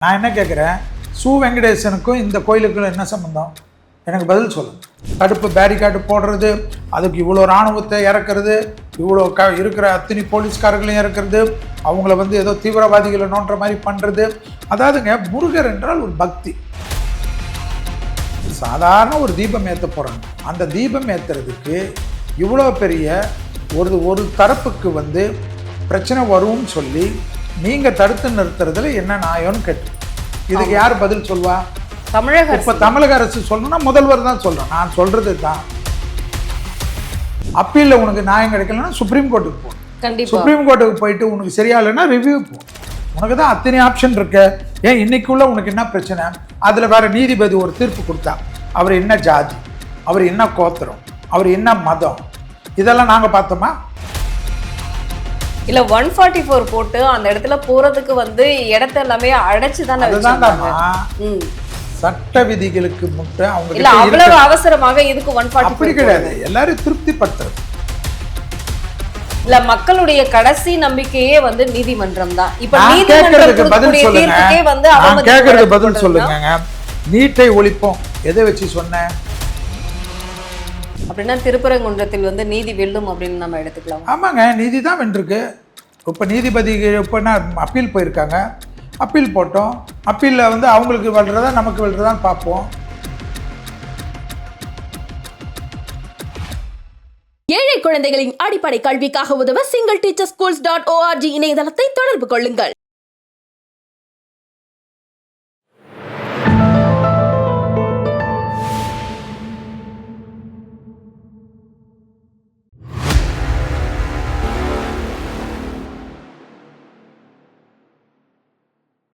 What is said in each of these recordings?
நான் என்ன கேட்குறேன் சு வெங்கடேசனுக்கும் இந்த கோயிலுக்கும் என்ன சம்மந்தம் எனக்கு பதில் சொல்லு. தடுப்பு பேரிகார்டு போடுறது அதுக்கு இவ்வளோ இராணுவத்தை இறக்குறது இவ்வளோ க இருக்கிற அத்தனை போலீஸ்காரர்களையும் இறக்குறது அவங்கள வந்து ஏதோ தீவிரவாதிகளை நோன்ற மாதிரி பண்ணுறது அதாவதுங்க முருகர் என்றால் ஒரு பக்தி. சாதாரண ஒரு தீபம் ஏற்ற போகிறாங்க அந்த தீபம் ஏற்றுறதுக்கு இவ்வளோ பெரிய ஒரு ஒரு தரப்புக்கு வந்து பிரச்சனை வரும்னு சொல்லி நீங்கள் தடுத்து நிறுத்துறதுல என்ன நியாயம்னு கேட்டு. இதுக்கு யார் பதில் சொல்வா? தமிழக இப்போ தமிழக அரசு சொல்லணும்னா முதல்வர் தான் சொல்கிறேன் நான் சொல்கிறது தான் அப்பீலில் உனக்கு நியாயம் கிடைக்கலன்னா சுப்ரீம் கோர்ட்டுக்கு போ. சுப்ரீம் கோர்ட்டுக்கு போயிட்டு உனக்கு சரியா இல்லைன்னா ரிவ்யூ போ. உனக்கு தான் அத்தனை ஆப்ஷன் இருக்கு. ஏன் இன்னைக்குள்ள உனக்கு என்ன பிரச்சனை? அதில் வேற நீதிபதி ஒரு தீர்ப்பு கொடுத்தா. அவர் என்ன ஜாதி? அவர் என்ன கோத்திரம்? அவர் என்ன மதம்? இதெல்லாம் நாங்கள் பார்த்தோமா? இல்ல ஒன் ஃபார்ட்டி ஃபோர் போட்டு அந்த இடத்துல போறதுக்கு வந்து இடத்த எல்லாமே அடைச்சு தானே. சட்ட விதிகளுக்கு முட்டை அவங்க இல்ல அவ்வளவு. அவசரமாக இதுக்கு ஒன் அப்படி ஃபார்ட்டி கிடையாது. எல்லாரும் திருப்திப்படுத்துறது. இல்ல மக்களுடைய கடைசி நம்பிக்கையே வந்து நீதிமன்றம் தான். இப்ப நீதிமன்றம் பதில் சொல்லுங்க. வந்து வழக்கு பதில் சொல்லுங்க. நீட்டை ஒழிப்போம். எதை வச்சு சொன்னேன் அப்படின்னா திருப்பரங்குன்றத்தில் வந்து நீதி வெல்லும் அப்படின்னு நம்ம எடுத்துக்கலாம். ஆமாங்க நீதி தான் வென்றிருக்கு. இப்போ நீதிபதி இப்போ என்ன அப்பீல் போயிருக்காங்க. அப்பீல் போட்டோம். அப்பீலில் வந்து அவங்களுக்கு வெல்றதா நமக்கு வெல்றதான்னு பார்ப்போம். ஏழை குழந்தைகளின் அடிப்படை கல்விக்காக உதவ single teacher schools dot O R G இணையதளத்தை தொடர்பு கொள்ளுங்கள்.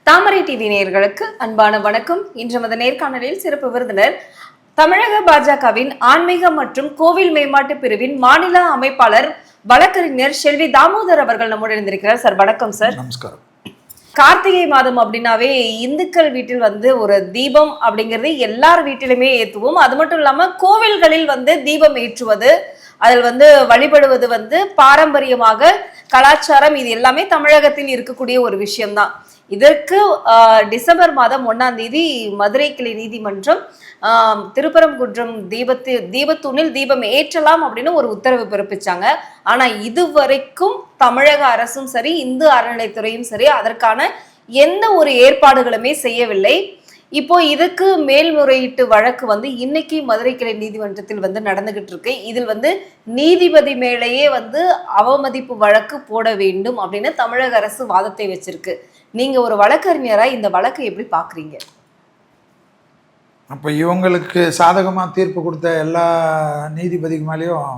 தாமரை டிவி நேயர்களுக்கு அன்பான வணக்கம். இன்று நமது நேர்காணலில் சிறப்பு விருந்தினர் தமிழக பாஜகவின் ஆன்மீக மற்றும் கோவில் மேம்பாட்டு பிரிவின் மாநில அமைப்பாளர் வழக்கறிஞர் செல்வி தாமோதர் அவர்கள் நம்முடன் இருந்திருக்கிறார் சார் வணக்கம் சார். நமஸ்காரம். கார்த்திகை மாதம் அப்படின்னாவே இந்துக்கள் வீட்டில் வந்து ஒரு தீபம் அப்படிங்கிறது எல்லார் வீட்டிலுமே ஏற்றுவோம் அது மட்டும் இல்லாம கோவில்களில் வந்து தீபம் ஏற்றுவது அதில் வந்து வழிபடுவது வந்து பாரம்பரியமாக கலாச்சாரம் இது எல்லாமே தமிழகத்தில் இருக்கக்கூடிய ஒரு விஷயம்தான். இதற்கு டிசம்பர் மாதம் ஒன்னாம் தேதி மதுரை கிளை நீதிமன்றம் திருப்பரங்குன்றம் தீபத்து தீபத்தூணில் தீபம் ஏற்றலாம் அப்படின்னு ஒரு உத்தரவு பிறப்பிச்சாங்க. ஆனா இதுவரைக்கும் தமிழக அரசும் சரி இந்து அறநிலைத்துறையும் சரி அதற்கான எந்த ஒரு ஏற்பாடுகளுமே செய்யவில்லை. இப்போ இதுக்கு மேல்முறையீட்டு வழக்கு வந்து இன்னைக்கு மதுரை கிளை நீதிமன்றத்தில் வந்து நடந்துகிட்டு இருக்கு. இதில் வந்து நீதிபதி மேலேயே வந்து அவமதிப்பு வழக்கு போட வேண்டும் அப்படின்னு தமிழக அரசு வாதத்தை வச்சிருக்கு. நீங்க ஒரு வழக்கறிஞரா இந்த வழக்கை எப்படி பாக்குறீங்க? அப்போ இவங்களுக்கு சாதகமாக தீர்ப்பு கொடுத்த எல்லா நீதிபதிக்கு மேலேயும்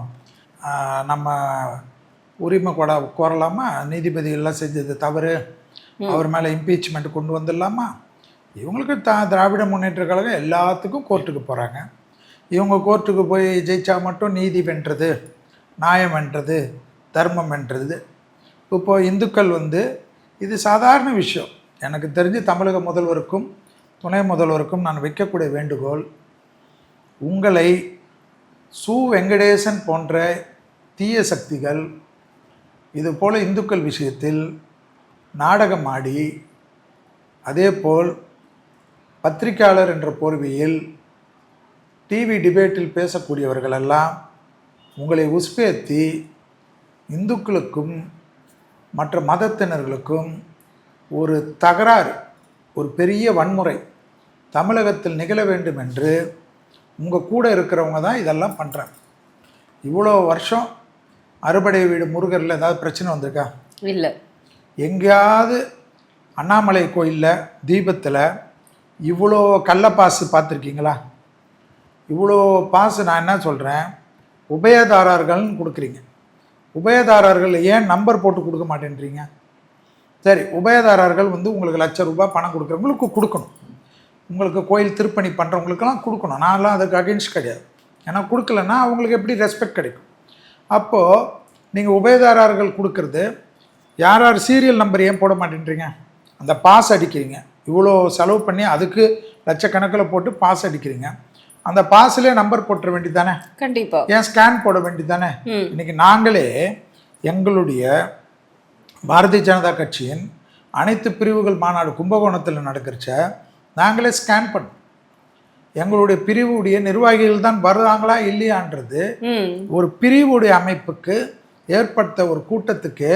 நம்ம உரிமை கொட கோரலாமா? நீதிபதிகள்லாம் செஞ்சது தவறு. அவர் மேலே இம்பீச்மெண்ட் கொண்டு வந்துடலாமா? இவங்களுக்கு தா திராவிட முன்னேற்ற கழகம் எல்லாத்துக்கும் கோர்ட்டுக்கு போகிறாங்க இவங்க கோர்ட்டுக்கு போய் ஜெயிச்சா மட்டும் நீதி வென்றது நியாயம் வென்றது தர்மம் வென்றது. இப்போ இந்துக்கள் வந்து இது சாதாரண விஷயம். எனக்கு தெரிஞ்சு தமிழக முதல்வருக்கும் துணை முதல்வருக்கும் நான் வைக்கக்கூடிய வேண்டுகோள் உங்களை சு வெங்கடேசன் போன்ற தீய சக்திகள் இதுபோல இந்துக்கள் விஷயத்தில் நாடகமாடி அதேபோல் பத்திரிக்கையாளர் என்ற போர்வையில் டிவி டிபேட்டில் பேசக்கூடியவர்களெல்லாம் உங்களை உஸ்பேத்தி இந்துக்களுக்கும் மற்ற மதத்தினர்களுக்கும் ஒரு தகராறு ஒரு பெரிய வன்முறை தமிழகத்தில் நிகழ வேண்டும் என்று உங்கள் கூட இருக்கிறவங்க தான் இதெல்லாம் பண்ணுறாங்க இவ்வளோ வருஷம் அறுபடை வீடு முருகரில் ஏதாவது பிரச்சனை வந்திருக்கா? இல்ல. எங்கேயாவது அண்ணாமலை கோயிலில் தீபத்தில் இவ்வளோ கள்ளப்பாசு பார்த்துருக்கீங்களா? இவ்வளோ பாசு நான் என்ன சொல்கிறேன் உபயதாரர்கள்னு கொடுக்குறீங்க. உபயதாரர்கள் ஏன் நம்பர் போட்டு கொடுக்க மாட்டேன்றீங்க? சரி உபயதாரர்கள் வந்து உங்களுக்கு லட்ச ரூபாய் பணம் கொடுக்குறவங்களுக்கு கொடுக்கணும். உங்களுக்கு கோயில் திருப்பணி பண்ணுறவங்களுக்கெல்லாம் கொடுக்கணும். நான்லாம் அதுக்கு அகெயின்ஸ்ட் கிடையாது. ஏன்னா கொடுக்கலன்னா அவங்களுக்கு எப்படி ரெஸ்பெக்ட் கிடைக்கும்? அப்போது நீங்கள் உபயதாரர்கள் கொடுக்கறது யார் யார் சீரியல் நம்பர் ஏன் போட மாட்டேன்றீங்க? அந்த பாஸ் அடிக்கிறீங்க. இவ்வளோ செலவு பண்ணி அதுக்கு லட்சக்கணக்கில் போட்டு பாஸ் அடிக்கிறீங்க. அந்த பாஸ்லேயே நம்பர் போட்டுற வேண்டியதானே கண்டிப்பா. ஏன் ஸ்கேன் போட வேண்டியதானே. இன்னைக்கு நாங்களே எங்களுடைய பாரதிய ஜனதா கட்சியின் அனைத்து பிரிவுகள் மாநாடு கும்பகோணத்தில் நடக்கிறச்ச நாங்களே ஸ்கேன் பண்ணோம். எங்களுடைய பிரிவுடைய நிர்வாகிகள் தான் வருவாங்களா இல்லையான்றது ஒரு பிரிவுடைய அமைப்புக்கு ஏற்பட்ட ஒரு கூட்டத்துக்கு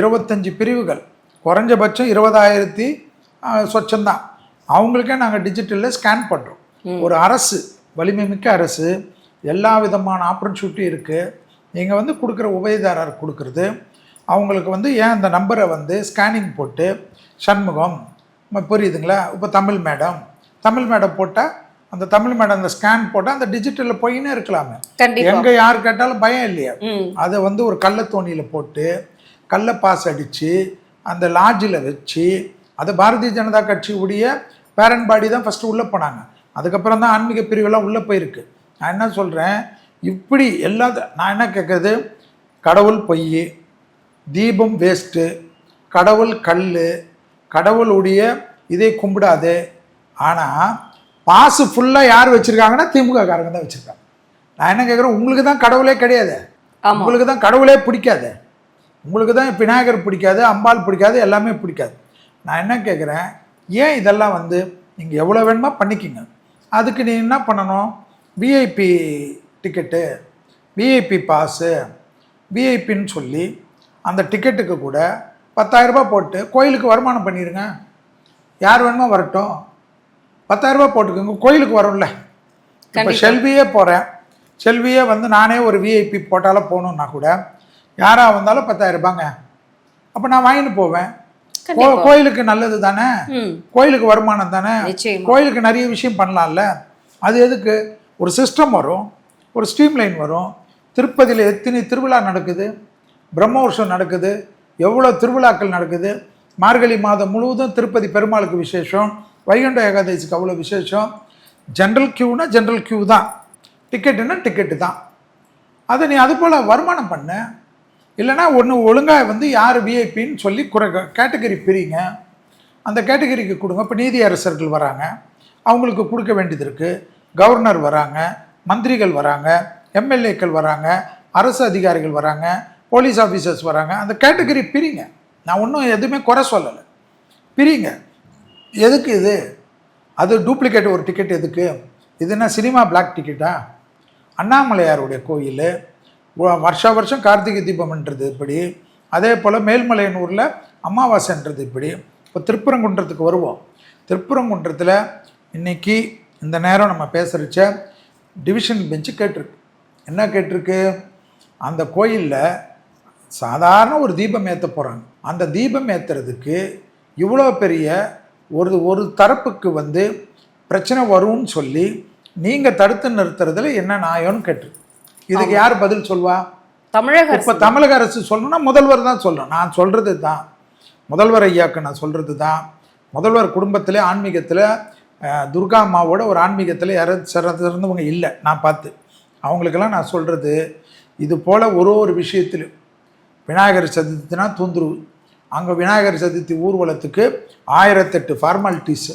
இருபத்தஞ்சி பிரிவுகள் குறைஞ்சபட்சம் இருபதாயிரத்தி சொச்சம்தான். அவங்களுக்கே நாங்கள் டிஜிட்டலில் ஸ்கேன் பண்ணுறோம் ஒரு அரசு வலிமை மிக்க அரசு எல்லா விதமான ஆப்பர்ச்சுனிட்டி இருக்குது நீங்கள் வந்து கொடுக்குற உபயதாரர் கொடுக்குறது. அவங்களுக்கு வந்து ஏன் அந்த நம்பரை வந்து ஸ்கேனிங் போட்டு சண்முகம் புரியுதுங்களா? இப்போ தமிழ் மேடம் தமிழ் மேடம் போட்டால் அந்த தமிழ் மேடம் அந்த ஸ்கேன் போட்டால் அந்த டிஜிட்டலில் போயின்னே இருக்கலாமே. எங்க யார் கேட்டாலும் பயம் இல்லையா. அதை வந்து ஒரு கள்ளத்தோணியில் போட்டு கள்ள பாஸ் அடித்து அந்த லாட்ஜில் வச்சு அது பாரதிய ஜனதா கட்சியுடைய பேரண்ட் பாடி தான் ஃபஸ்ட்டு உள்ளே போனாங்க. அதுக்கப்புறம் தான் ஆன்மீக பிரிவெல்லாம் உள்ளே போயிருக்கு. நான் என்ன சொல்கிறேன் இப்படி எல்லா நான் என்ன கேட்குறது கடவுள் பொய் தீபம் வேஸ்ட்டு கடவுள் கல் கடவுளுடைய இதை கும்பிடாது. ஆனால் பாசு ஃபுல்லாக யார் வச்சுருக்காங்கன்னா திமுக காரங்க தான் வச்சுருக்காங்க. நான் என்ன கேட்குறேன் உங்களுக்கு தான் கடவுளே கிடையாது. உங்களுக்கு தான் கடவுளே பிடிக்காது. உங்களுக்கு தான் விநாயகர் பிடிக்காது அம்பாள் பிடிக்காது எல்லாமே பிடிக்காது. நான் என்ன கேட்குறேன் ஏன் இதெல்லாம் வந்து நீங்கள் எவ்வளோ வேணுமோ பண்ணிக்கிங்க. அதுக்கு நீ என்ன பண்ணணும்? விஐபி டிக்கெட்டு விஐபி பாஸு விஐபின்னு சொல்லி அந்த டிக்கெட்டுக்கு கூட 10000 ரூபாய் போட்டு கோயிலுக்கு வருமானம் பண்ணிடுங்க யார் வேணுமோ வரட்டும். 10000 ரூபாய் போட்டுக்கோங்க கோயிலுக்கு வரும்ல. இப்போ. செல்வியே போகிறேன் செல்வியே வந்து நானே ஒரு விஐபி போட்டாலும் போகணுன்னா கூட யாராக வந்தாலும் 10000 ரூபாங்க அப்போ நான் வாங்கிட்டு போவேன். கோயிலுக்கு நல்லது தானே? கோயிலுக்கு வருமானம் தானே. கோயிலுக்கு நிறைய விஷயம் பண்ணலாம்ல? அது எதுக்கு? ஒரு சிஸ்டம் வரும் ஒரு ஸ்ட்ரீம் லைன் வரும். திருப்பதியில் எத்தனை திருவிழா நடக்குது? பிரம்மோற்சவம் நடக்குது. எவ்வளோ திருவிழாக்கள் நடக்குது? மார்கழி மாதம் முழுவதும் திருப்பதி பெருமாளுக்கு விசேஷம். வைகுண்ட ஏகாதசிக்கு அவ்வளோ விசேஷம். ஜென்ரல் கியூனா ஜென்ரல் கியூ தான். டிக்கெட்டுன்னா டிக்கெட்டு தான். அதை நீ அது போல் வருமானம் பண்ண. இல்லைன்னா ஒன்று ஒழுங்காக வந்து யார் விஐபின்னு சொல்லி குறை கேட்டகரி பிரிங்க. அந்த கேட்டகரிக்கு கொடுங்க. இப்போ நீதி அரசர்கள் வராங்க. அவங்களுக்கு கொடுக்க வேண்டியது இருக்குது கவர்னர் வராங்க. மந்திரிகள் வராங்க. எம்எல்ஏக்கள் வராங்க. அரசு அதிகாரிகள் வராங்க. போலீஸ் ஆஃபீஸர்ஸ் வராங்க. அந்த கேட்டகரி பிரிங்க. நான் ஒன்றும் எதுவுமே குறை சொல்லலை. பிரிங்க. எதுக்கு இது? அது டூப்ளிகேட் ஒரு டிக்கெட் எதுக்கு? இது என்ன சினிமா பிளாக் டிக்கெட்டா அண்ணாமலையாருடைய கோயில். வருஷா வருஷம் கார்த்திகை தீபம்ன்றது இப்படி. அதே போல் மேல்மலையனூரில் அமாவாசைன்றது இப்படி. இப்போ திருப்பரங்குன்றத்துக்கு வருவோம். திருப்பரங்குன்றத்தில் இன்னைக்கு இந்த நேரம் நம்ம பேசுகிறச்ச டிவிஷன் பெஞ்சு கேட்டிருக்கு. என்ன கேட்டிருக்கு? அந்த கோயிலில் சாதாரண ஒரு தீபம் ஏற்ற போகிறாங்க அந்த தீபம் ஏற்றுறதுக்கு இவ்வளோ பெரிய ஒரு ஒரு தரப்புக்கு வந்து பிரச்சனை வரும்னு சொல்லி நீங்கள் தடுத்து நிறுத்துறதுல என்ன நியாயம்னு கேட்டிருக்கு. இதுக்கு யார் பதில் சொல்வா? தமிழக இப்போ தமிழக அரசு சொல்லணும்னா முதல்வர் தான் சொல்லணும். நான் சொல்கிறது தான். முதல்வர் ஐயாக்கு நான் சொல்கிறது தான். முதல்வர் குடும்பத்திலே ஆன்மீகத்தில் துர்கா அம்மாவோட ஒரு ஆன்மீகத்தில் யார சிறந்தவங்க இல்லை நான் பார்த்து. அவங்களுக்கெல்லாம் நான் சொல்கிறது இது போல் ஒரு ஒரு விஷயத்திலும். விநாயகர் சதுர்த்தினா தூந்துருவு. அங்கே விநாயகர் சதுர்த்தி ஊர்வலத்துக்கு ஆயிரத்தெட்டு ஃபார்மாலிட்டிஸு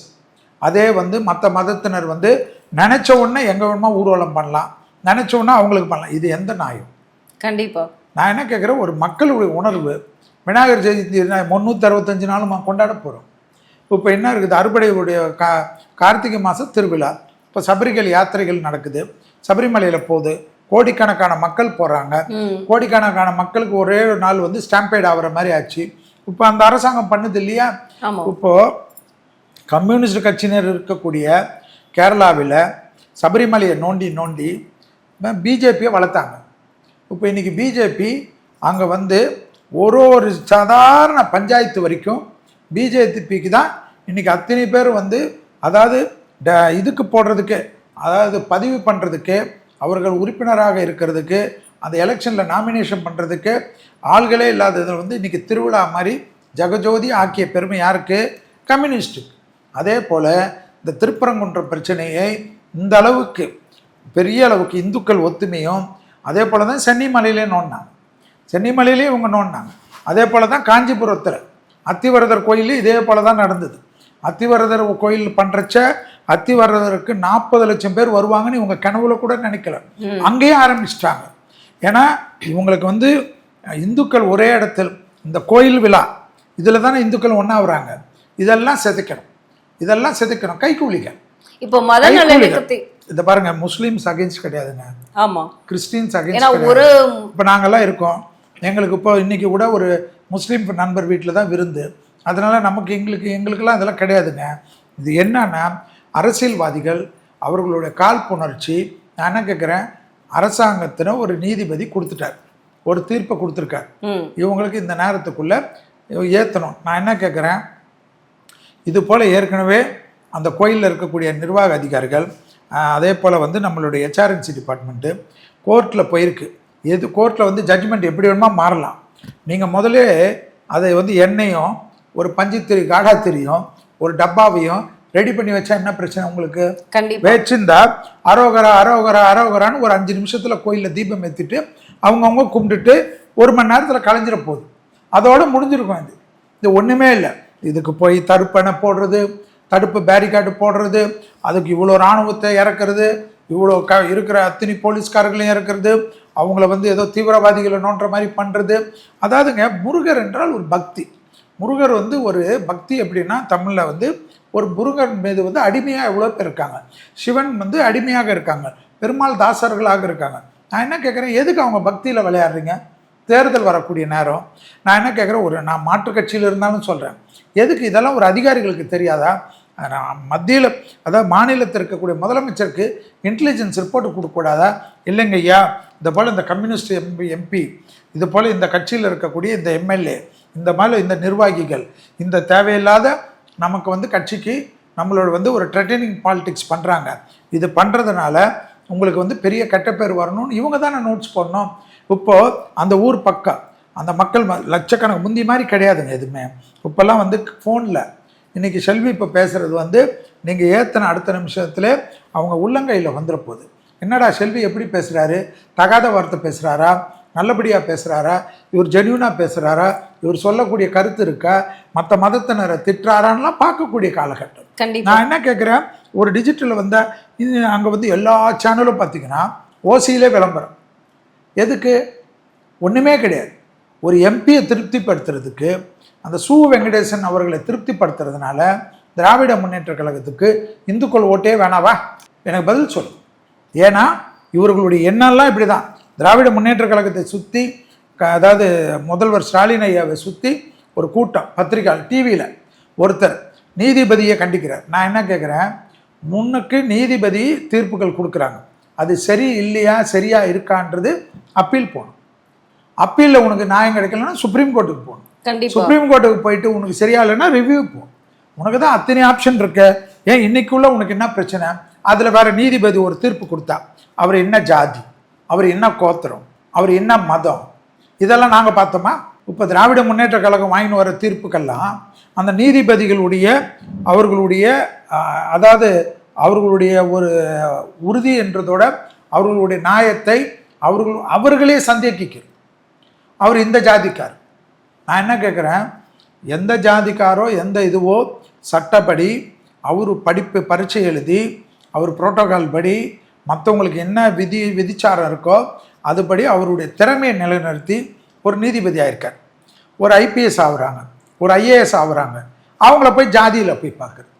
அதே வந்து மற்ற மதத்தினர் வந்து நினச்ச உடனே எங்கே வேணுமோ ஊர்வலம் பண்ணலாம். நினச்ச உடனே அவங்களுக்கு பண்ணலாம். இது எந்த நியாயம் கண்டிப்பா. நான் என்ன கேட்குறேன் ஒரு மக்களுடைய உணர்வு விநாயகர் சதுர்த்தி முந்நூற்றி அறுபத்தஞ்சு நாளும் கொண்டாட போகிறோம் இப்போ என்ன இருக்குது அறுபடையுடைய கா கார்த்திகை மாதம் திருவிழா. இப்போ சபரிகள் யாத்திரைகள் நடக்குது. சபரிமலையில் போகுது. கோடிக்கணக்கான மக்கள் போகிறாங்க கோடிக்கணக்கான மக்களுக்கு ஒரே ஒரு நாள் வந்து ஸ்டாம்பேட் ஆகிற மாதிரி ஆச்சு. இப்போ அந்த அரசாங்கம் பண்ணுது இல்லையா? இப்போது கம்யூனிஸ்ட் கட்சியினர் இருக்கக்கூடிய கேரளாவில் சபரிமலையை நோண்டி நோண்டி பிஜேபியை வளர்த்தாங்க. இப்போ இன்றைக்கி பிஜேபி அங்கே வந்து ஒரு ஒரு சாதாரண பஞ்சாயத்து வரைக்கும் பிஜேபிக்கு தான் இன்றைக்கி அத்தனை பேர் வந்து அதாவது ட- இதுக்கு போடுறதுக்கு அதாவது பதிவு பண்ணுறதுக்கு அவர்கள் உறுப்பினராக இருக்கிறதுக்கு அந்த எலெக்ஷனில் நாமினேஷன் பண்ணுறதுக்கு ஆள்களே இல்லாததில் வந்து இன்றைக்கி திருவிழா மாதிரி ஜெகஜோதி ஆக்கிய பெருமை யாருக்கு? கம்யூனிஸ்ட்டுக்கு அதே போல் இந்த திருப்பரங்குன்ற பிரச்சனையை இந்த அளவுக்கு பெரிய அளவுக்கு இந்துக்கள் ஒத்துமையும் அதே போல் தான் சென்னிமலையிலே நோண்டினாங்க. சென்னிமலையிலே இவங்க நோண்டினாங்க. அதே போல் தான் காஞ்சிபுரத்தில் அத்திவரதர் கோயிலே இதே போல் தான் நடந்தது. அத்திவரதர் கோயில் பண்ணுறச்ச அத்திவரதருக்கு நாற்பது லட்சம் பேர் வருவாங்கன்னு இவங்க கனவுல கூட நினைக்கல. அங்கேயே ஆரம்பிச்சிட்டாங்க. ஏன்னா இவங்களுக்கு வந்து இந்துக்கள் ஒரே இடத்தில் இந்த கோயில் விழா இதில் தானே இந்துக்கள் ஒன்றாகுறாங்க இதெல்லாம் செதுக்கணும். இதெல்லாம் செதுக்கணும். கைக்கூலிங்க இப்போ மத நல்லிணக்கத்தை இதை பாருங்க முஸ்லீம்ஸ் அகேன்ஸ்ட் கிடையாதுங்க. ஆமா. கிறிஸ்டின்ஸ் அகேன்ஸ்ட் ஒரு இப்போ நாங்கெல்லாம் இருக்கோம். எங்களுக்கு இப்போ இன்னைக்கு கூட ஒரு முஸ்லீம் நண்பர் வீட்டில் தான் விருந்து. அதனால நமக்கு எங்களுக்கு எங்களுக்கெல்லாம் அதெல்லாம் கிடையாதுங்க. இது என்னன்னா அரசியல்வாதிகள் அவர்களுடைய காழ்ப்புணர்ச்சி நான் என்ன கேட்குறேன் அரசாங்கத்தின ஒரு நீதிபதி கொடுத்துட்டார். ஒரு தீர்ப்பை கொடுத்துருக்கார். இவங்களுக்கு இந்த நேரத்துக்குள்ள ஏற்றணும் நான் என்ன கேட்குறேன் இது போல் ஏற்கனவே அந்த கோயிலில் இருக்கக்கூடிய நிர்வாக அதிகாரிகள் அதே போல் வந்து நம்மளுடைய ஹெச்ஆர்என்சி டிபார்ட்மெண்ட்டு கோர்ட்டில் போயிருக்கு. எது கோர்ட்டில் வந்து ஜட்ஜ்மெண்ட் எப்படி வேணுமா மாறலாம். நீங்கள் முதல்ல அதை வந்து எண்ணெயும் ஒரு பஞ்சுத்திரி காடாத்திரியும் ஒரு டப்பாவையும் ரெடி பண்ணி வச்சா என்ன பிரச்சனை உங்களுக்கு? வச்சிருந்தா அரோகரா அரோகரா அரோகரான்னு ஒரு அஞ்சு நிமிஷத்துல கோயில்ல தீபம் ஏத்திட்டு அவங்கவுங்க கும்பிட்டுட்டு ஒரு மணி நேரத்துல கலைஞ்சிட போகுது அதோட முடிஞ்சிருக்கும் இது. இது ஒண்ணுமே இல்லை. இதுக்கு போய் தடுப்பணை போடுறது தடுப்பு பேரிகார்டு போடுறது அதுக்கு இவ்வளோ இராணுவத்தை இறக்குறது இவ்வளோ க இருக்கிற அத்தனை போலீஸ்காரர்களையும் இறக்குறது அவங்கள வந்து ஏதோ தீவிரவாதிகளை நோண்டுற மாதிரி பண்ணுறது அதாவதுங்க முருகர் என்றால் ஒரு பக்தி. முருகர் வந்து ஒரு பக்தி எப்படின்னா தமிழில் வந்து ஒரு முருகன் மீது வந்து அடிமையாக எவ்வளோ பேர் இருக்காங்க. சிவன் வந்து அடிமையாக இருக்காங்க. பெருமாள் தாசர்களாக இருக்காங்க. நான் என்ன கேட்குறேன் எதுக்கு அவங்க பக்தியில் விளையாடுறீங்க? தேர்தல் வரக்கூடிய நேரம். நான் என்ன கேட்குறேன் ஒரு நான் மாற்றுக் கட்சியில் இருந்தாலும் சொல்கிறேன் எதுக்கு இதெல்லாம் ஒரு அதிகாரிகளுக்கு தெரியாதா? மத்தியில் அதாவது மாநிலத்தில் இருக்கக்கூடிய முதலமைச்சருக்கு இன்டெலிஜென்ஸ் ரிப்போர்ட் கொடுக்கக்கூடாதா? இல்லைங்க ஐயா இந்த போல் இந்த கம்யூனிஸ்ட் எம்பி எம்பி இது போல் இந்த கட்சியில் இருக்கக்கூடிய இந்த எம்எல்ஏ இந்த மாதிரி இந்த நிர்வாகிகள் இந்த தேவையில்லாத நமக்கு வந்து கட்சிக்கு நம்மளோட வந்து ஒரு ட்ரெட்டனிங் பாலிடிக்ஸ் பண்ணுறாங்க இது பண்ணுறதுனால உங்களுக்கு வந்து பெரிய கெட்ட பேர் வரணும்னு இவங்க தானே நோட்ஸ் போடணும். இப்போது அந்த ஊர் பக்கம் அந்த மக்கள் ம- லட்சக்கணக்கு முந்தி மாதிரி கிடையாதுங்க எதுவுமே. இப்போல்லாம் வந்து ஃபோனில் இன்றைக்கி செல்வி இப்போ பேசுகிறது வந்து நீங்கள் ஏற்றின அடுத்த நிமிஷத்துல அவங்க உள்ளங்கையில் வந்துட போகுது. என்னடா செல்வி எப்படி பேசுகிறாரு தகாத வார்த்தை பேசுகிறாரா நல்லபடியாக பேசுகிறாரா இவர் ஜென்யூனாக பேசுகிறாரா இவர் சொல்லக்கூடிய கருத்து இருக்கா? மற்ற மதத்தினரை திட்டுறாரான்லாம் பார்க்கக்கூடிய காலகட்டம். நான் என்ன கேட்குறேன் ஒரு டிஜிட்டலில் வந்தால் இது அங்கே வந்து எல்லா சேனலும் பார்த்தீங்கன்னா ஓசியிலே விளம்பரம். எதுக்கு? ஒன்றுமே கிடையாது. ஒரு எம்பியை திருப்திப்படுத்துறதுக்கு அந்த சு வெங்கடேசன் அவர்களை திருப்திப்படுத்துறதுனால திராவிட முன்னேற்ற கழகத்துக்கு இந்துக்கள் ஓட்டே வேணாவா? எனக்கு பதில் சொல்லு. ஏன்னா இவர்களுடைய எண்ணம்லாம் இப்படி தான் திராவிட முன்னேற்ற கழகத்தை சுற்றி அதாவது முதல்வர் ஸ்டாலின் ஐயாவை சுற்றி ஒரு கூட்டம் பத்திரிகை டிவியில் ஒருத்தர் நீதிபதியை கண்டிக்கிறார். நான் என்ன கேட்குறேன் முன்னுக்கு நீதிபதி தீர்ப்புகள் கொடுக்குறாங்க. அது சரி இல்லையா சரியாக இருக்கான்றது அப்பீல் போகணும். அப்பீலில் உனக்கு நியாயம் கிடைக்கலன்னா சுப்ரீம் கோர்ட்டுக்கு போகணும் சுப்ரீம் கோர்ட்டுக்கு போயிட்டு உனக்கு சரியா இல்லைன்னா ரிவ்யூ போ. உனக்கு தான் அத்தனை ஆப்ஷன் இருக்கு. ஏன் இன்னைக்குள்ள உனக்கு என்ன பிரச்சனை? அதில் வேற நீதிபதி ஒரு தீர்ப்பு கொடுத்தா. அவர் என்ன ஜாதி? அவர் என்ன கோத்திரம்? அவர் என்ன மதம்? இதெல்லாம் நாங்கள் பார்த்தோமா? இப்போ திராவிட முன்னேற்ற கழகம் வாங்கின்னு வர தீர்ப்புக்கெல்லாம் அந்த நீதிபதிகளுடைய அவர்களுடைய அதாவது அவர்களுடைய ஒரு உறுதி என்றதோட அவர்களுடைய நியாயத்தை அவர்கள் அவர்களே சந்தேகிக்கிறது. அவர் இந்த ஜாதிக்கார். நான் என்ன கேட்குறேன் எந்த ஜாதிக்காரோ எந்த இதுவோ சட்டப்படி அவர் படிப்பு பரீட்சை எழுதி அவர் புரோட்டோகால் படி மற்றவங்களுக்கு என்ன விதி விதிச்சாரம் இருக்கோ அதுபடி அவருடைய திறமையை நிலைநிறுத்தி ஒரு நீதிபதி ஆயிருக்கார் ஒரு ஐபிஎஸ் ஆகுறாங்க ஒரு ஐஏஎஸ் ஆகுறாங்க அவங்கள போய் ஜாதியில் போய் பார்க்குறது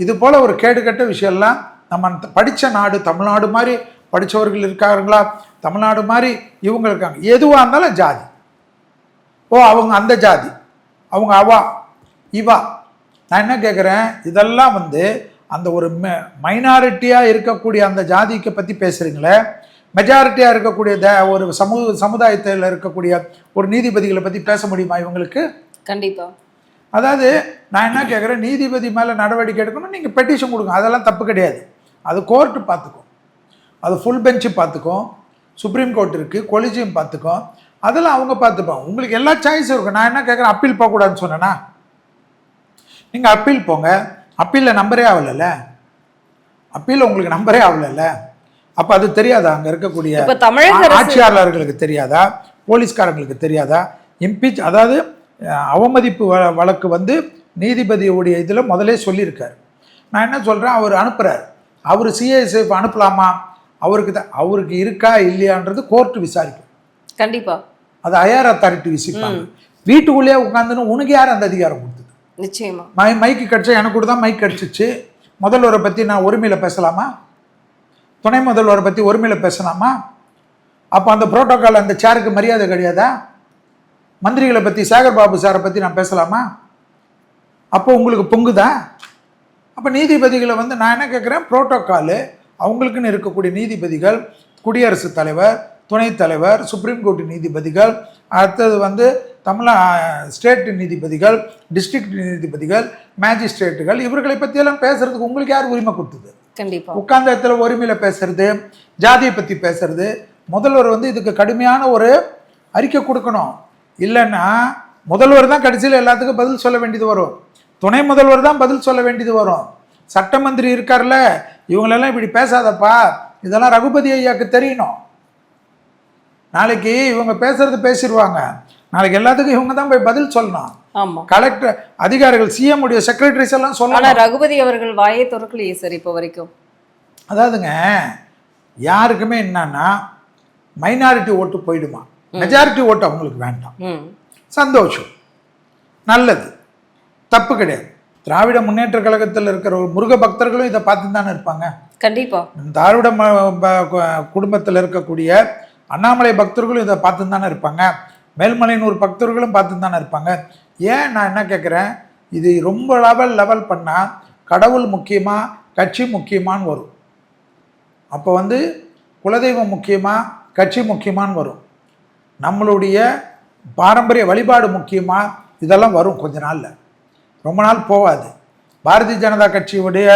இது போல் ஒரு கேடுகட்ட விஷயம்லாம் நம்ம படித்த நாடு தமிழ்நாடு மாதிரி படித்தவர்கள் இருக்காருங்களா தமிழ்நாடு மாதிரி இவங்க இருக்காங்க. எதுவாக இருந்தாலும் ஜாதி. ஓ அவங்க அந்த ஜாதி. அவங்க அவா இவா. நான் என்ன கேட்குறேன் இதெல்லாம் வந்து அந்த ஒரு மைனாரிட்டியாக இருக்கக்கூடிய அந்த ஜாதிக்கு பற்றி பேசுகிறீங்களே மெஜாரிட்டியாக இருக்கக்கூடிய த ஒரு சமூக சமுதாயத்தில் இருக்கக்கூடிய ஒரு நீதிபதிகளை பற்றி பேச முடியுமா இவங்களுக்கு? கண்டிப்பா. அதாவது நான் என்ன கேட்குறேன் நீதிபதி மேலே நடவடிக்கை எடுக்கணும் நீங்கள் பெட்டிஷன் கொடுங்க. அதெல்லாம் தப்பு கிடையாது. அது கோர்ட்டு பார்த்துக்கும் அது ஃபுல் பெஞ்சு பார்த்துக்கும் சுப்ரீம் கோர்ட் இருக்குது கொலிஜியம் பார்த்துக்கும் அதெல்லாம் அவங்க பார்த்துப்பாங்க. உங்களுக்கு எல்லா சாய்ஸும் இருக்கும். நான் என்ன கேட்குறேன் அப்பீல் போகக்கூடாதுன்னு சொன்னேன்னா நீங்கள் அப்பீல் போங்க. அப்பீலில் நம்பரே ஆகலைல்ல அப்பீலில் உங்களுக்கு நம்பரே ஆகலைல்ல அப்போ அது தெரியாதா? அங்கே இருக்கக்கூடிய ஆட்சியாளர்களுக்கு தெரியாதா? போலீஸ்காரங்களுக்கு தெரியாதா? இம்பீச் அதாவது அவமதிப்பு வழக்கு வந்து நீதிபதியுடைய இதில் முதலே சொல்லியிருக்காரு. நான் என்ன சொல்கிறேன் அவர் அனுப்புகிறார் அவர் சிஎஸ்எஃப் அனுப்பலாமா? அவருக்கு தான் அவருக்கு இருக்கா இல்லையான்றது கோர்ட்டு விசாரிக்கும். கண்டிப்பா. அது ஹையர் அத்தாரிட்டி விசிப்பாங்க வீட்டுக்குள்ளேயே உட்காந்துன்னு உனக்கு யார் அந்த அதிகாரம் கொடுத்தது? நிச்சயமா. மை மைக்கு கடிச்சா எனக்கு கூட தான் மைக் கடிச்சிச்சு. முதல்வரை பற்றி நான் ஒருமையில் பேசலாமா? துணை முதல்வரை பற்றி ஒருமையில் பேசலாமா? அப்போ அந்த புரோட்டோக்கால் அந்த சேருக்கு மரியாதை கிடையாதா? மந்திரிகளை பற்றி சேகர் பாபு சாரை பற்றி நான் பேசலாமா? அப்போ உங்களுக்கு பொங்குதா? அப்போ நீதிபதிகளை வந்து நான் என்ன கேட்குறேன் புரோட்டோக்காலு அவங்களுக்குன்னு இருக்கக்கூடிய நீதிபதிகள் குடியரசுத் தலைவர் துணைத் தலைவர் சுப்ரீம் கோர்ட் நீதிபதிகள் அடுத்தது வந்து தமிழ் ஸ்டேட் நீதிபதிகள் டிஸ்ட்ரிக்ட் நீதிபதிகள் மேஜிஸ்ட்ரேட்டுகள் இவர்களை பற்றியெல்லாம் பேசுறதுக்கு உங்களுக்கு யார் உரிமை கொடுத்தது? கண்டிப்பா. உட்கார்ந்த இடத்துல ஒருமையில பேசுறது ஜாதியை பற்றி பேசுறது முதல்வர் வந்து இதுக்கு கடுமையான ஒரு அறிக்கை கொடுக்கணும். இல்லைன்னா முதல்வர் தான் கடைசியில் எல்லாத்துக்கும் பதில் சொல்ல வேண்டியது வரும். துணை முதல்வர் தான் பதில் சொல்ல வேண்டியது வரும். சட்ட மந்திரி இருக்கார்ல இவங்களெல்லாம் இப்படி பேசாதப்பா. இதெல்லாம் ரகுபதி ஐயாக்கு தெரியணும். நாளைக்கு இவங்க பேசுறது பேசிடுவாங்க. நாளைக்கு எல்லாத்துக்கும் இவங்க தான் போய் பதில் சொல்லணும். ஆமா. கலெக்டர் அதிகாரிகள் சிஎம் உடைய செக்ரட்டரிஸ் எல்லாம் ஆனா சொல்லணும் ரகுபதி அவர்கள் வாயை திறக்கலையே சார் இப்போ வரைக்கும். அதாவதுங்க யாருக்குமே என்னன்னா மைனாரிட்டி ஓட்டு போயிடுமா? மெஜாரிட்டி ஓட்டு அவங்களுக்கு வேண்டாம். சந்தோஷம். நல்லது. தப்பு கிடையாது. திராவிட முன்னேற்ற கழகத்தில் இருக்கிற முருக பக்தர்களும் இதை பார்த்து தானே இருப்பாங்க. கண்டிப்பா. திராவிட குடும்பத்தில் இருக்கக்கூடிய அண்ணாமலை பக்தர்களும் இதை பார்த்து தானே இருப்பாங்க. மேல்மலையனூர் பக்தர்களும் பார்த்து தானே இருப்பாங்க. ஏன் நான் என்ன கேட்குறேன்? இது ரொம்ப லெவல் லெவல் பண்ணால் கடவுள் முக்கியமா கட்சி முக்கியமான்னு வரும். அப்போ வந்து குலதெய்வம் முக்கியமா கட்சி முக்கியமான்னு வரும். நம்மளுடைய பாரம்பரிய வழிபாடு முக்கியமா இதெல்லாம் வரும் கொஞ்ச நாளில். ரொம்ப நாள் போகாது பாரதிய ஜனதா கட்சியுடைய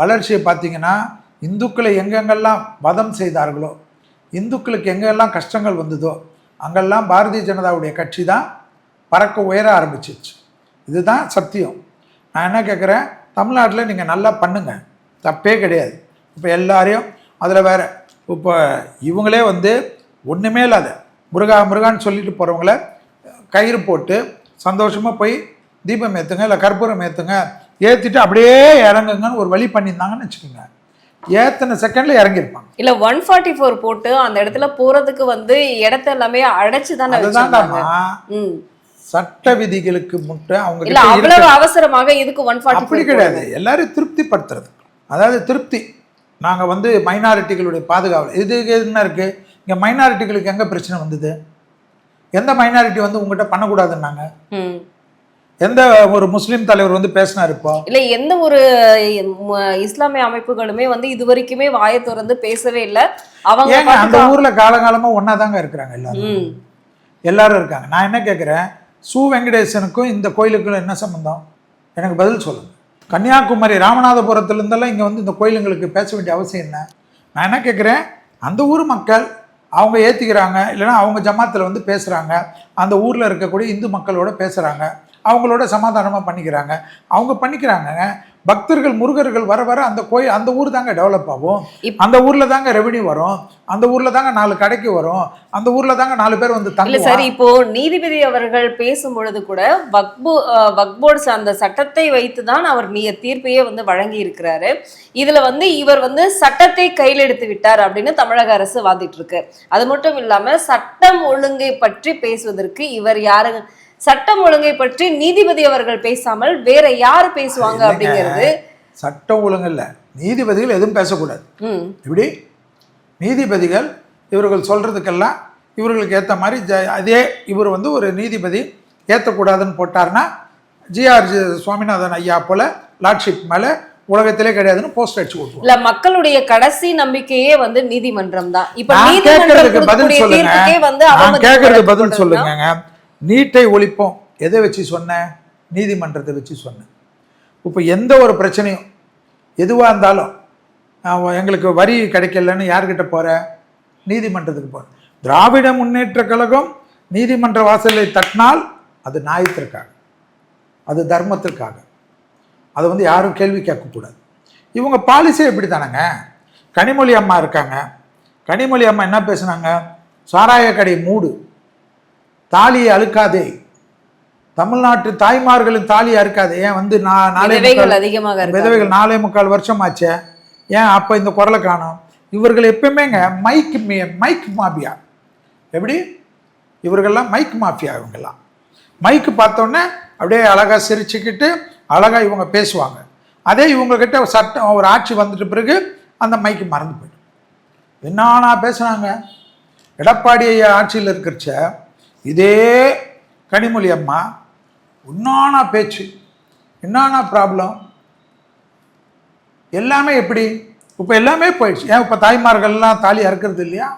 வளர்ச்சியை பார்த்தீங்கன்னா இந்துக்களை எங்கெங்கெல்லாம் வதம் செய்தார்களோ இந்துக்களுக்கு எங்கெல்லாம் கஷ்டங்கள் வந்ததோ அங்கெல்லாம் பாரதிய ஜனதாவுடைய கட்சி தான் பறக்க உயர ஆரம்பிச்சிச்சு. இதுதான் சத்தியம். நான் என்ன கேட்குறேன் தமிழ்நாட்டில் நீங்கள் நல்லா பண்ணுங்க. தப்பே கிடையாது. இப்போ எல்லாரையும் அதில் வேற இப்போ இவங்களே வந்து ஒன்றுமே இல்லாத முருகா முருகான்னு சொல்லிட்டு போகிறவங்கள கயிறு போட்டு சந்தோஷமாக போய் தீபம் ஏற்றுங்க இல்லை கற்பூரம் ஏற்றுங்க ஏற்றிட்டு அப்படியே இறங்குங்கன்னு ஒரு வழி பண்ணியிருந்தாங்கன்னு வச்சுக்கோங்க. ஏற்றின செகண்டில் இறங்கியிருப்பாங்க. இல்ல ஒன் ஃபார்ட்டி ஃபோர் போட்டு அந்த இடத்துல போறதுக்கு வந்து இடத்த எல்லாமே அடைச்சு தானே சட்ட விதிகளுக்கு முட்டை அவங்க இல்ல அவ்வளவு அவசரமாக இதுக்கு ஒன் அப்படி ஃபார்ட்டி கிடையாது. எல்லாரும் திருப்திப்படுத்துறது. அதாவது திருப்தி. நாங்கள் வந்து மைனாரிட்டிகளுடைய பாதுகாவல் இது என்ன இருக்குது இங்கே மைனாரிட்டிகளுக்கு எங்கே பிரச்சனை வந்தது? எந்த மைனாரிட்டி வந்து உங்ககிட்ட பண்ணக்கூடாதுன்னாங்க? எந்த ஒரு முஸ்லீம் தலைவர் வந்து பேசினார் இப்போ? இல்ல எந்த ஒரு இஸ்லாமிய அமைப்புகளுமே வந்து இது வரைக்குமே வாயை திறந்து பேசவே இல்ல. அவங்க அந்த ஊரில் காலகாலமாக ஒன்றா தாங்க இருக்கிறாங்க எல்லாரும். எல்லாரும் இருக்காங்க. நான் என்ன கேட்குறேன் சு வெங்கடேசனுக்கும் இந்த கோயிலுக்கும் என்ன சம்பந்தம்? எனக்கு பதில் சொல்லுங்க. கன்னியாகுமரி ராமநாதபுரத்துல இருந்தெல்லாம் இங்கே வந்து இந்த கோயிலுங்களுக்கு பேச வேண்டிய அவசியம் என்ன? நான் என்ன கேட்குறேன் அந்த ஊர் மக்கள் அவங்க ஏற்றிக்கிறாங்க இல்லைன்னா அவங்க ஜமாத்தில் வந்து பேசுகிறாங்க அந்த ஊரில் இருக்கக்கூடிய இந்து மக்களோட பேசுகிறாங்க அவங்களோட சமாதானமாக பண்ணிக்கிறாங்க. அவங்க பண்ணிக்கிறாங்க. பக்தர்கள் முருகர்கள் வர வர அந்த கோயில் அந்த ஊர் தாங்க டெவலப் ஆகும். அந்த ஊரில் தாங்க ரெவென்யூ வரும். அந்த ஊரில் தாங்க நாலு கடைக்கு வரும். அந்த ஊரில் தாங்க நாலு பேர் வந்து தங்குவாங்க. சார் இப்போ நீதிபதி அவர்கள் பேசும் பொழுது கூட வக்பு அஹ், வக்போர்டு அந்த சட்டத்தை வைத்து தான் அவர் நீ தீர்ப்பையே வந்து வழங்கி இருக்கிறாரு. இதுல வந்து இவர் வந்து சட்டத்தை கையில் எடுத்து விட்டார் அப்படின்னு தமிழக அரசு வாதிட்டு இருக்கு அது மட்டும் இல்லாம சட்டம் ஒழுங்கை பற்றி பேசுவதற்கு இவர் யாரு சட்டம் ஒழுங்கை பற்றி நீதிபதி அவர்கள் பேசாமல் வேற யாரு பேசுவாங்க. அப்படிங்கிறது சட்டம் ஒழுங்கு இல்லை. நீதிபதிகள் எதுவும் பேசக்கூடாது. இப்படி நீதிபதிகள் இவர்கள் சொல்கிறதுக்கெல்லாம் இவர்களுக்கு ஏற்ற மாதிரி ஜ அதே இவர் வந்து ஒரு நீதிபதி ஏற்றக்கூடாதுன்னு போட்டார்னா ஜிஆர் சுவாமிநாதன் ஐயா போல லார்ட்ஷிப் மேலே உலகத்திலே கிடையாதுன்னு போஸ்ட் அடிச்சு விட்டுருவோம் இல்ல மக்களுடைய கடைசி நம்பிக்கையே வந்து நீதிமன்றம் தான். இப்ப கேட்கறதுக்கு பதில் சொல்லுங்க. தீர்ப்புக்கே வந்து நான் அவமதிப்பு கேட்கறது பதில் சொல்லுங்கங்க. நீட்டை ஒழிப்போம். எதை வச்சு சொன்னேன்? நீதிமன்றத்தை வச்சு சொன்னேன். இப்போ எந்த ஒரு பிரச்சனையும் எதுவாக இருந்தாலும் எங்களுக்கு வரி கிடைக்கலன்னு யார்கிட்ட போகிற நீதிமன்றத்துக்கு போகிறேன் திராவிட முன்னேற்ற கழகம் நீதிமன்ற வாசலை தட்டினால் அது நியாயத்திற்காக அது தர்மத்திற்காக. அதை வந்து யாரும் கேள்வி கேட்கக்கூடாது. இவங்க பாலிசியே இப்படி தானேங்க கனிமொழி அம்மா இருக்காங்க. கனிமொழி அம்மா என்ன பேசுனாங்க? சாராய கடை மூடு. தாலியை அழுக்காதே தமிழ்நாட்டு தாய்மார்களின் தாலியை அறுக்காதே. ஏன் வந்து நான் விதவைகள் அதிகமாக விதவைகள் நாலே முக்கால் வருஷம் ஆச்சே. ஏன் அப்போ இந்த குரலை காணோம்? இவர்கள் எப்பயுமேங்க மைக் மே- மைக் மாபியா எப்படி? இவர்கள்லாம் மைக் மாஃபியா இவங்கெல்லாம். மைக்கு பார்த்தோன்னே அப்படியே அழகாக சிரிச்சுக்கிட்டு அழகாக இவங்க பேசுவாங்க. அதே இவங்கக்கிட்ட சட்டம் ஒரு ஆட்சி வந்துட்ட பிறகு அந்த மைக்கு மறந்து போயிடும். என்னன்னா பேசுனாங்க? எடப்பாடி ஆட்சியில் இருக்கிறச்ச இதே கனிமொழி அம்மா உன்னானா பேச்சு என்னானா ப்ராப்ளம் எல்லாமே எப்படி? இப்போ எல்லாமே போயிடுச்சு. ஏன் இப்போ தாய்மார்கள்லாம் தாலி அறுக்கிறது இல்லையா?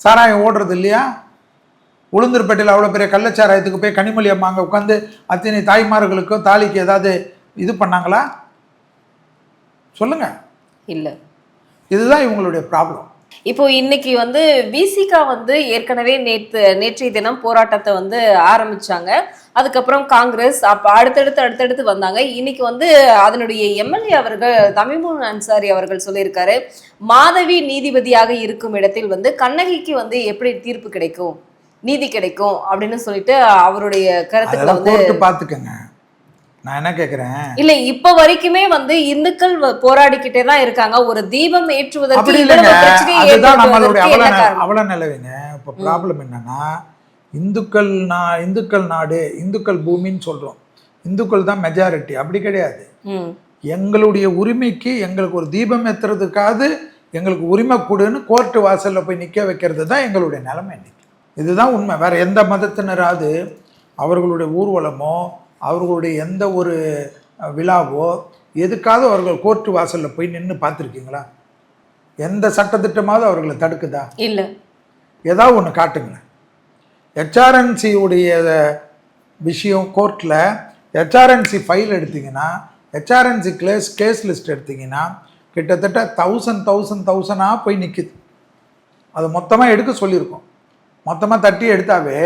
சாராயம் ஓடுறது இல்லையா? உளுந்தூர்பேட்டையில் அவ்வளோ பெரிய கள்ளச்சாராயத்துக்கு போய் கனிமொழி அம்மா அங்கே உட்காந்து அத்தனை தாய்மார்களுக்கும் தாலிக்கு ஏதாவது இது பண்ணாங்களா? சொல்லுங்க. இல்ல. இதுதான் இவங்களுடைய ப்ராப்ளம் இப்போ இன்னைக்கு வந்து விசிகா வந்து ஏற்கனவே நேற்று நேற்றைய தினம் போராட்டத்தை வந்து ஆரம்பிச்சாங்க. அதுக்கப்புறம் காங்கிரஸ் அப்ப அடுத்தடுத்து அடுத்தடுத்து வந்தாங்க. இன்னைக்கு வந்து அதனுடைய எம்எல்ஏ அவர்கள் தமிமுன் அன்சாரி அவர்கள் சொல்லியிருக்காரு மாதவி நீதிபதியாக இருக்கும் இடத்தில் வந்து கண்ணகிக்கு வந்து எப்படி தீர்ப்பு கிடைக்கும்? நீதி கிடைக்கும்? அப்படின்னு சொல்லிட்டு அவருடைய கருத்துக்களை வந்து பார்த்துக்கங்க நான் என்ன கேட்குறேன் இல்ல இப்ப வரைக்குமே வந்து இந்துக்கள் போராடிக்கிட்டே தான் இருக்காங்க. ஒரு தீபம் ஏற்றுவதற்கு அதுதான் நம்மளுடைய அவல? அவல நிலவுங்க இப்போ ப்ராப்ளம் என்னன்னா இந்துக்கள் நா இந்துக்கள் நாடு இந்துக்கள் பூமின்னு சொல்றோம். இந்துக்கள் தான் மெஜாரிட்டி அப்படி கிடையாது. எங்களுடைய உரிமைக்கு எங்களுக்கு ஒரு தீபம் ஏத்துறதுக்காவது எங்களுக்கு உரிமை கொடுன்னு கோர்ட்டு வாசல்ல போய் நிக்க வைக்கிறது தான் எங்களுடைய நிலைமை இன்னைக்கு. இதுதான் உண்மை. வேற எந்த மதத்தினராவது அவர்களுடைய ஊர்வலமோ அவர்களுடைய எந்த ஒரு விழாவோ எதுக்காவது அவர்கள் கோர்ட்டு வாசல்ல போய் நின்று பார்த்துருக்கீங்களா? எந்த சட்டத்திட்டமாவது அவர்களை தடுக்குதா? இல்ல. ஏதாவது ஒன்று காட்டுங்களேன். உடைய விஷயம் கோர்ட்டில் ஹெச்ஆர்என்சி ஃபைல் எடுத்தீங்கன்னா ஹெச்ஆர்என்சி கேஸ் கேஸ் லிஸ்ட் எடுத்தீங்கன்னா கிட்டத்தட்ட தௌசண்ட் தௌசண்ட் தௌசண்டாக போய் நிற்குது அது மொத்தமாக எடுக்க சொல்லியிருக்கோம். மொத்தமாக தட்டி எடுத்தாவே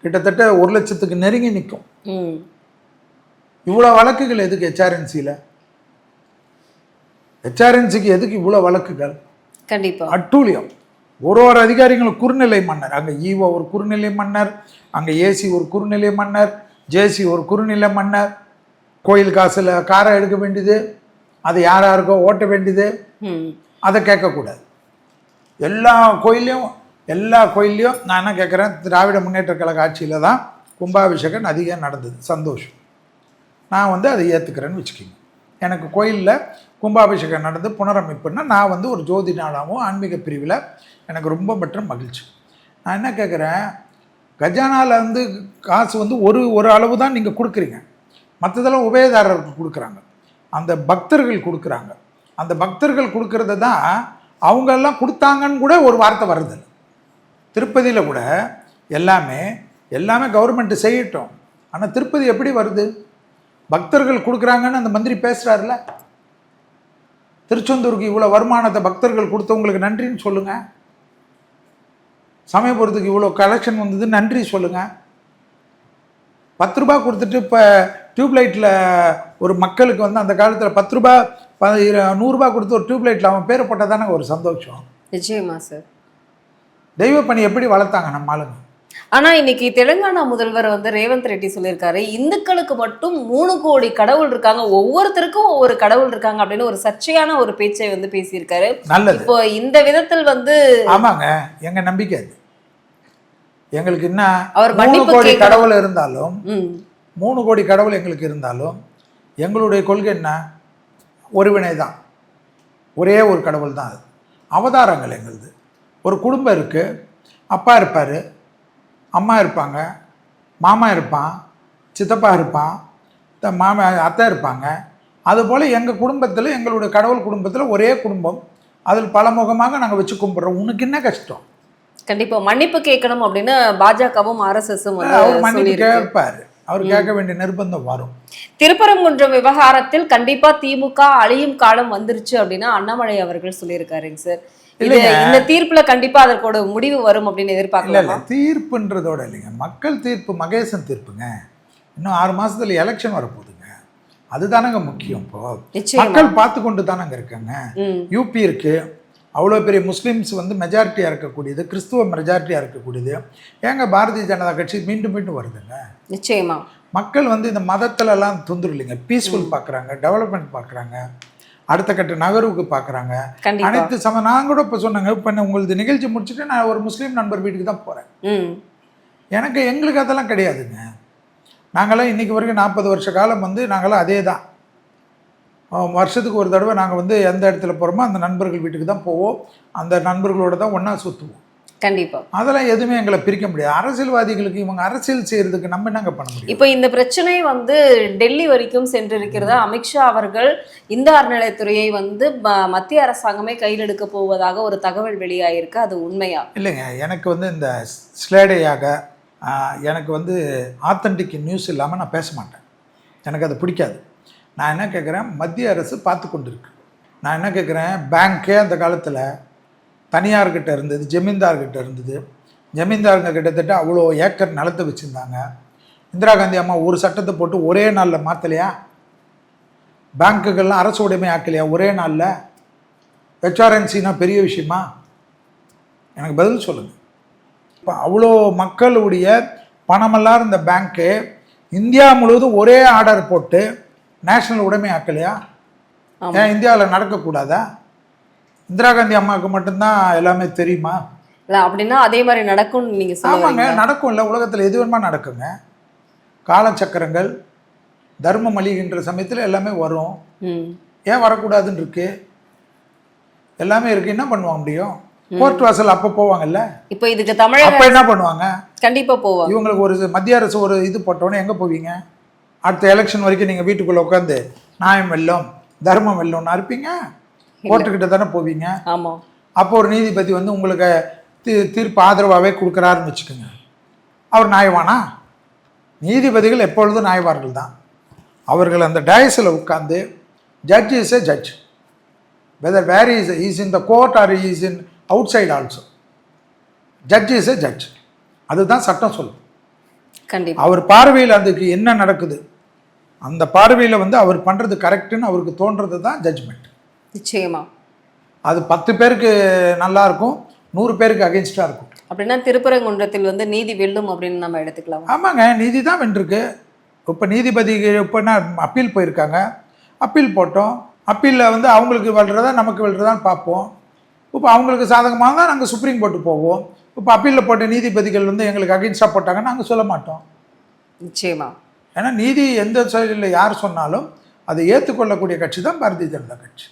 கிட்டத்தட்ட ஒரு லட்சத்துக்கு நெருங்கி நிற்கும் இவ்வளோ வழக்குகள் எதுக்கு ஹெச்ஆர்என்சியில் ஹெச்ஆர்என்சிக்கு எதுக்கு இவ்வளோ வழக்குகள்? கண்டிப்பா. அட்டூழியம். ஒரு ஒரு அதிகாரிகளும் குறுநிலை மன்னர். அங்கே ஈவோ ஒரு குறுநிலை மன்னர் அங்கே ஏசி ஒரு குறுநிலை மன்னர் ஜேசி ஒரு குறுநிலை மன்னர். கோயில் காசில் காரை எடுக்க வேண்டியது அது யார் யாருக்கோ ஓட்ட வேண்டியது அதை கேட்கக்கூடாது. எல்லா கோயிலையும் எல்லா கோயில்லையும் நான் என்ன கேட்குறேன் திராவிட முன்னேற்ற கழக ஆட்சியில் தான் கும்பாபிஷேகம் அதிகம் நடந்தது. சந்தோஷம். நான் வந்து அதை ஏற்றுக்கிறேன்னு வச்சுக்கிங்க. எனக்கு கோயிலில் கும்பாபிஷேகம் நடந்து புனரமைப்புன்னா நான் வந்து ஒரு ஜோதி நாளாகவும் ஆன்மீக பிரிவில் எனக்கு ரொம்ப மற்றும் மகிழ்ச்சி. நான் என்ன கேட்குறேன் கஜானாவில் வந்து காசு வந்து ஒரு ஒரு அளவு தான் நீங்கள் கொடுக்குறீங்க. மற்றதெல்லாம் உபயதாரர்கள் கொடுக்குறாங்க. அந்த பக்தர்கள் கொடுக்குறாங்க. அந்த பக்தர்கள் கொடுக்கறத தான் அவங்கெல்லாம் கொடுத்தாங்கன்னு கூட ஒரு வார்த்தை வருது. திருப்பதியில் கூட எல்லாமே எல்லாமே கவர்மெண்ட்டு செய்யட்டும். ஆனால் திருப்பதி எப்படி வருது? பக்தர்கள் கொடுக்குறாங்கன்னு அந்த மந்திரி பேசுகிறாருல திருச்செந்தூருக்கு இவ்வளோ வருமானத்தை பக்தர்கள் கொடுத்தவங்களுக்கு நன்றின்னு சொல்லுங்கள் சமயபுரத்துக்கு இவ்வளோ கலெக்ஷன் வந்தது நன்றி சொல்லுங்கள் பத்து ரூபா கொடுத்துட்டு இப்போ டியூப்லைட்டில் ஒரு மக்களுக்கு வந்து அந்த காலத்தில் பத்து ரூபா நூறுரூபா கொடுத்து ஒரு டியூப்லைட்டில் அவன் பேரை போட்டால் தானே ஒரு சந்தோஷம். நிச்சயமா சார். தெய்வ பணி எப்படி வளர்த்தாங்க நம்ம ஆளுங்க? ஆனா இன்னைக்கு தெலுங்கானா முதல்வர் வந்து ரேவந்த் ரெட்டி சொல்லியிருக்காரு இந்துக்களுக்கு மட்டும் மூணு கோடி கடவுள் இருக்காங்க ஒவ்வொருத்தருக்கும் ஒவ்வொரு கடவுள் இருக்காங்க அப்படின்னு ஒரு சர்ச்சையான ஒரு பேச்சை வந்து பேசியிருக்காரு. நல்லது. இப்போ இந்த விதத்தில் வந்து ஆமாங்க எங்க நம்பிக்கை அது. எங்களுக்கு என்ன அவர் மூணு கோடி. கடவுள் இருந்தாலும் மூணு கோடி கடவுள் எங்களுக்கு இருந்தாலும் எங்களுடைய கொள்கை என்ன? ஒருவினை தான். ஒரே ஒரு கடவுள் தான் அது. அவதாரங்கள் எங்களுது. ஒரு குடும்பம் இருக்குது அப்பா இருப்பார் அம்மா இருப்பாங்க மாமா இருப்பான் சித்தப்பா இருப்பான் த- மாமா அத்தை இருப்பாங்க. அதுபோல் எங்கள் குடும்பத்தில் எங்களுடைய கடவுள் குடும்பத்தில் ஒரே குடும்பம். அதில் பலமுகமாக நாங்கள் வச்சு கும்பிட்றோம். உனக்கு என்ன கஷ்டம்? கண்டிப்பா. மன்னிப்பு கேட்கணும் அப்படின்னு பாஜகவும் ஆர்எஸ்எஸும் அவர் வந்து மன்னிப்பு கேட்பார். அவர் கேட்க வேண்டிய நிர்பந்தம் வரும். திருப்பரங்குன்றம் விவகாரத்தில் கண்டிப்பா திமுக அழியும் காலம் வந்துருச்சு அப்படின்னு அண்ணாமலை அவர்கள் சொல்லியிருக்காருங்க சார். இந்த தீர்ப்புல கண்டிப்பா அதற்கோட முடிவு வரும் அப்படின்னு இல்லை தீர்ப்புன்றதோட இல்லைங்க. மக்கள் தீர்ப்பு மகேசன் தீர்ப்புங்க. இன்னும் ஆறு மாசத்துல எலெக்ஷன் வரப்போகுதுங்க. அதுதானங்க முக்கியம் இப்போ. மக்கள் பார்த்து கொண்டு தானங்க இருக்காங்க. யூபி இருக்கு. அவ்வளோ பெரிய முஸ்லீம்ஸ் வந்து மெஜாரிட்டியாக இருக்கக்கூடியது கிறிஸ்துவ மெஜாரிட்டியாக இருக்கக்கூடியது. ஏங்க பாரதிய ஜனதா கட்சி மீண்டும் மீண்டும் வருதுங்க? நிச்சயமா. மக்கள் வந்து இந்த மதத்துலலாம் தொந்தரவு இல்லைங்க. பீஸ்ஃபுல் பார்க்குறாங்க டெவலப்மெண்ட் பார்க்குறாங்க அடுத்த கட்ட நகர்வுக்கு பார்க்குறாங்க அனைத்து சம நான் கூட இப்போ சொன்னேங்க இப்போ உங்களது நிகழ்ச்சி முடிச்சுட்டு நான் ஒரு முஸ்லீம் நண்பர் வீட்டுக்கு தான் போகிறேன் எனக்கு எங்களுக்கு அதெல்லாம் கிடையாதுங்க. நாங்களாம் இன்றைக்கி வரைக்கும் நாற்பது வருஷ காலம் வந்து நாங்களாம் அதே தான் வருஷத்துக்கு ஒரு தடவை நாங்கள் வந்து எந்த இடத்துல போகிறோமோ அந்த நண்பர்கள் வீட்டுக்கு தான் போவோம். அந்த நண்பர்களோட தான் ஒன்றா சுற்றுவோம் கண்டிப்பா. அதெல்லாம் எதுவுமே எங்களை பிரிக்க முடியாது. அரசியல்வாதிகளுக்கு இவங்க அரசியல் செய்கிறதுக்கு நம்ம என்னங்க பண்ண முடியும்? இப்போ இந்த பிரச்சனை வந்து டெல்லி வரைக்கும் சென்றிருக்கிறதா? அமித்ஷா அவர்கள் இந்த அறநிலைத்துறையை வந்து ம- மத்திய அரசாங்கமே கையில் எடுக்க போவதாக ஒரு தகவல் வெளியாயிருக்கு. அது உண்மையா? இல்லைங்க. எனக்கு வந்து இந்த ஸ்லேடையாக எனக்கு வந்து ஆத்தன்டிக் நியூஸ் இல்லாமல் நான் பேச மாட்டேன். எனக்கு அது பிடிக்காது. நான் என்ன கேட்குறேன் மத்திய அரசு பார்த்து கொண்டு இருக்கு நான் என்ன கேட்குறேன் பேங்க்கே அந்த காலத்தில் தனியார்கிட்ட இருந்தது ஜமீன்தார்கிட்ட இருந்தது. ஜமீன்தாருங்க கிட்டத்தட்ட அவ்வளோ ஏக்கர் நிலத்தை வச்சுருந்தாங்க. இந்திரா காந்தி அம்மா ஒரு சட்டத்தை போட்டு ஒரே நாளில் மாற்றலையா பேங்க்குகள்லாம் அரசு உடைமை ஆக்கலையா? ஒரே நாளில்? ஹெச்ஆர்என்சினா பெரிய விஷயமா? எனக்கு பதில் சொல்லுங்கள் இப்போ அவ்வளோ மக்களுடைய பணமெல்லாம் இருந்த பேங்க்கு இந்தியா முழுவதும் ஒரே ஆர்டர் போட்டு நேஷனல் உடைமை ஆக்கலையா. ஏன் இந்தியாவில் நடக்கக்கூடாதா? இந்திரா காந்தி அம்மாவுக்கு மட்டும்தான் எல்லாமே தெரியுமா? இல்ல அப்படின்னா அதே மாதிரி நடக்கும்னு நீங்க ஆமாங்க சொல்லுவாங்க நடக்கும்ல. உலகத்தில் எது வேணுமா நடக்குங்க? காலச்சக்கரங்கள் தர்மம் அழிகின்ற சமயத்தில் எல்லாமே வரும். ஏன் வரக்கூடாதுன்னு இருக்கு? எல்லாமே இருக்கு. என்ன பண்ணுவாங்க முடியும்? கோர்ட் வாசல் அப்போ போவாங்கல்ல? இப்போ இதுக்கு தமிழக அப்போ என்ன பண்ணுவாங்க? கண்டிப்பா போவாங்க. இவங்களுக்கு ஒரு மத்திய அரசு ஒரு இது போட்டோன்னே எங்கே போவீங்க? அடுத்த எலெக்ஷன் வரைக்கும் நீங்கள் வீட்டுக்குள்ளே உட்காந்து நியாயம் வெல்லும் தர்மம் வெல்லும்னு இருப்பீங்க கோர்ட்டுக்கிட்ட தானே போவீங்க? ஆமா. அப்போ ஒரு நீதிபதி வந்து உங்களுக்கு தீ தீர்ப்பு ஆதரவாகவே கொடுக்குறாருன்னு வச்சுக்கோங்க. அவர் நியாயவானா? நீதிபதிகள் எப்பொழுதும் நியாயவார்கள் தான். அவர்கள் அந்த டயஸில் உட்கார்ந்து judge is a judge whether where is is in the court or is in outside also judge is a judge அதுதான் சட்டம் சொல்லும். அவர் பார்வையில் அதுக்கு என்ன நடக்குது? அந்த பார்வையில் வந்து அவர் பண்ணுறது கரெக்டுன்னு அவருக்கு தோன்றது தான் ஜட்ஜ்மெண்ட் நிச்சயமா. அது பத்து பேருக்கு நல்லா இருக்கும் நூறு பேருக்கு அகென்ஸ்டாக இருக்கும். அப்படின்னா திருப்பரங்குன்றத்தில் வந்து நீதி வெல்லும் அப்படின்னு நம்ம எடுத்துக்கலாம். ஆமாங்க நீதி தான் வென்றிருக்கு. இப்போ நீதிபதி இப்போ என்ன அப்பீல் போயிருக்காங்க. அப்பீல் போட்டோம். அப்பீலில் வந்து அவங்களுக்கு வெல்றதா நமக்கு வெல்றதான்னு பார்ப்போம். இப்போ அவங்களுக்கு சாதகமாக தான் நாங்கள் சுப்ரீம் கோர்ட்டு போவோம். இப்போ அப்பீலில் போட்ட நீதிபதிகள் வந்து எங்களுக்கு அகென்ஸ்டாக போட்டாங்கன்னு நாங்கள் சொல்ல மாட்டோம். நிச்சயமா. ஏன்னா நீதி எந்த சைடில் யார் சொன்னாலும் அதை ஏற்றுக்கொள்ளக்கூடிய கட்சி தான் பாரதிய ஜனதா கட்சி.